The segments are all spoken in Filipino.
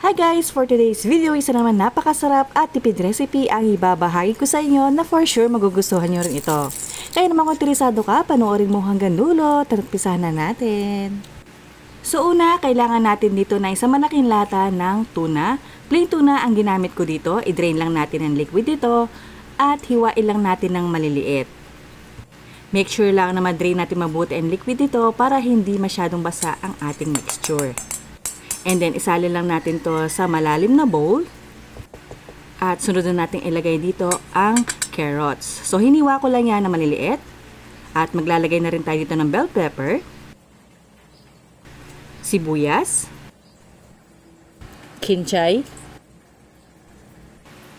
Hi guys! For today's video, isa naman napakasarap at tipid recipe ang ibabahagi ko sa inyo na for sure magugustuhan nyo rin ito. Kaya naman kung interesado ka, panoorin mo hanggang dulo, tarpisahan na natin. So una, kailangan natin dito na isang malaking lata ng tuna. Plain tuna ang ginamit ko dito, i-drain lang natin ang liquid dito at hiwain lang natin ng maliliit. Make sure lang na ma-drain natin mabuti ang liquid dito para hindi masyadong basa ang ating mixture. And then, isalin lang natin to sa malalim na bowl. At sunod na natin ilagay dito ang carrots. So, hiniwa ko lang yan na maliliit. At maglalagay na rin tayo dito ng bell pepper, sibuyas, kinchay.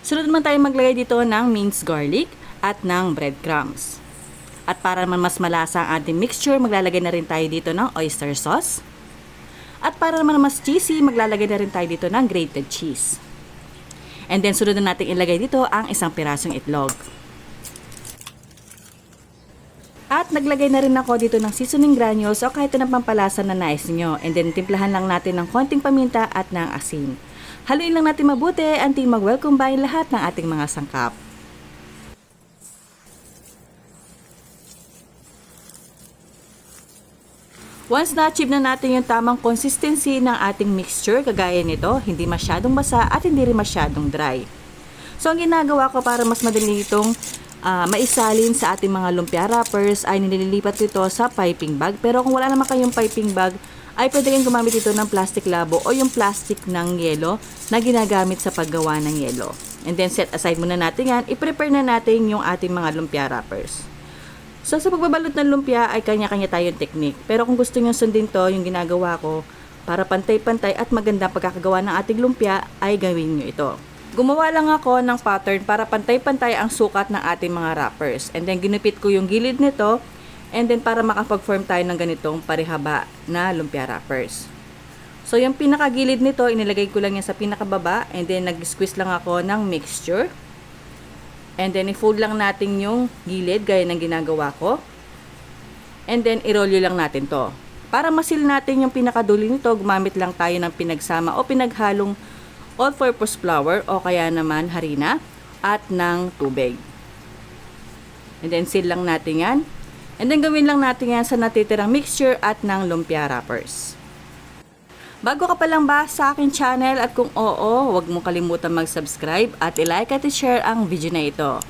Sunod naman tayo maglagay dito ng minced garlic at ng breadcrumbs. At para naman mas malasa ang ating mixture, maglalagay na rin tayo dito ng oyster sauce. At para naman mas cheesy, maglalagay na rin tayo dito ng grated cheese. And then sunod na natin ilagay dito ang isang pirasong itlog. At naglagay na rin ako dito ng seasoning granules o kahit anong pampalasa na nais nyo. And then timplahan lang natin ng konting paminta at ng asin. Haluin lang natin mabuti until mag-well combine lahat ng ating mga sangkap. Once na-achieve na natin yung tamang consistency ng ating mixture, kagaya nito, hindi masyadong basa at hindi rin masyadong dry. So, ang ginagawa ko para mas madali itong ah, maisalin sa ating mga lumpia wrappers ay nililipat ito sa piping bag. Pero kung wala naman kayong piping bag, ay pwede kayong gumamit ito ng plastic labo o yung plastic ng yelo na ginagamit sa paggawa ng yelo. And then set aside muna natin yan, i-prepare na natin yung ating mga lumpia wrappers. So sa pagbabalot ng lumpia ay kanya-kanya tayong technique. Pero kung gusto nyo sundin to, yung ginagawa ko, para pantay-pantay at maganda pagkakagawa ng ating lumpia, ay gawin nyo ito. Gumawa lang ako ng pattern para pantay-pantay ang sukat ng ating mga wrappers. And then ginupit ko yung gilid nito, and then para makapag-form tayo ng ganitong parihaba na lumpia wrappers. So yung pinakagilid nito, inilagay ko lang yan sa pinakababa, and then nag-squeeze lang ako ng mixture. And then, i-fold lang natin yung gilid, gaya ng ginagawa ko. And then, i-roll lang natin to. Para masil natin yung pinakaduli nito, gumamit lang tayo ng pinagsama o pinaghalong all-purpose flour o kaya naman harina at ng tubig. And then, seal lang natin yan. And then, gawin lang natin yan sa natitirang mixture at ng lumpia wrappers. Bago ka pa lang ba sa akin channel at kung oo, huwag mo kalimutan mag-subscribe at i-like at i-share ang video na ito.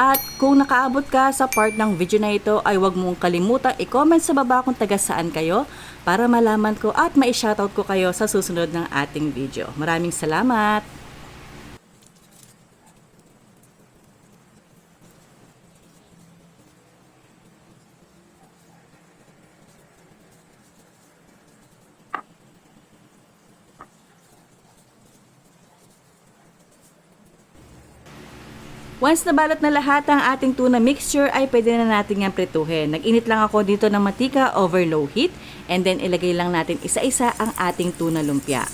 At kung nakaabot ka sa part ng video na ito ay huwag mong kalimutan i-comment sa baba kung taga saan kayo para malaman ko at ma-shoutout ko kayo sa susunod ng ating video. Maraming salamat! Once nabalot na lahat ang ating tuna mixture ay pwede na natin yan prituhin. Nag-init lang ako dito ng matika over low heat and then ilagay lang natin isa-isa ang ating tuna lumpia.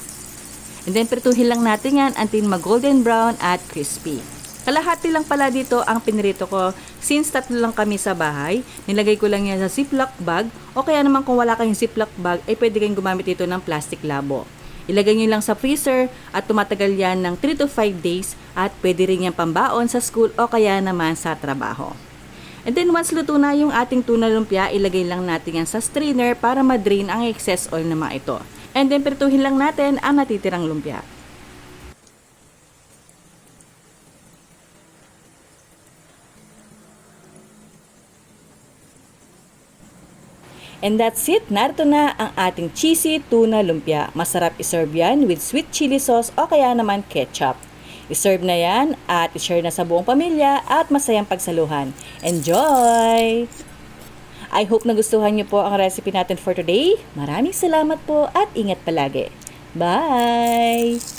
And then prituhin lang natin yan until mag-golden brown at crispy. Kalahati lang pala dito ang pinirito ko since tatlo lang kami sa bahay. Nilagay ko lang yan sa ziplock bag o kaya naman kung wala kayong ziplock bag ay pwede kayong gumamit dito ng plastic labo. Ilagay nyo lang sa freezer at tumatagal yan ng 3 to 5 days at pwede rin yan pambaon sa school o kaya naman sa trabaho. And then once luto na yung ating tuna lumpia, ilagay lang natin yan sa strainer para ma-drain ang excess oil na mga ito. And then pertuhin lang natin ang natitirang lumpia. And that's it. Narito na ang ating cheesy tuna lumpia. Masarap iserve yan with sweet chili sauce o kaya naman ketchup. Iserve na yan at ishare na sa buong pamilya at masayang pagsaluhan. Enjoy! I hope nagustuhan niyo po ang recipe natin for today. Maraming salamat po at ingat palagi. Bye!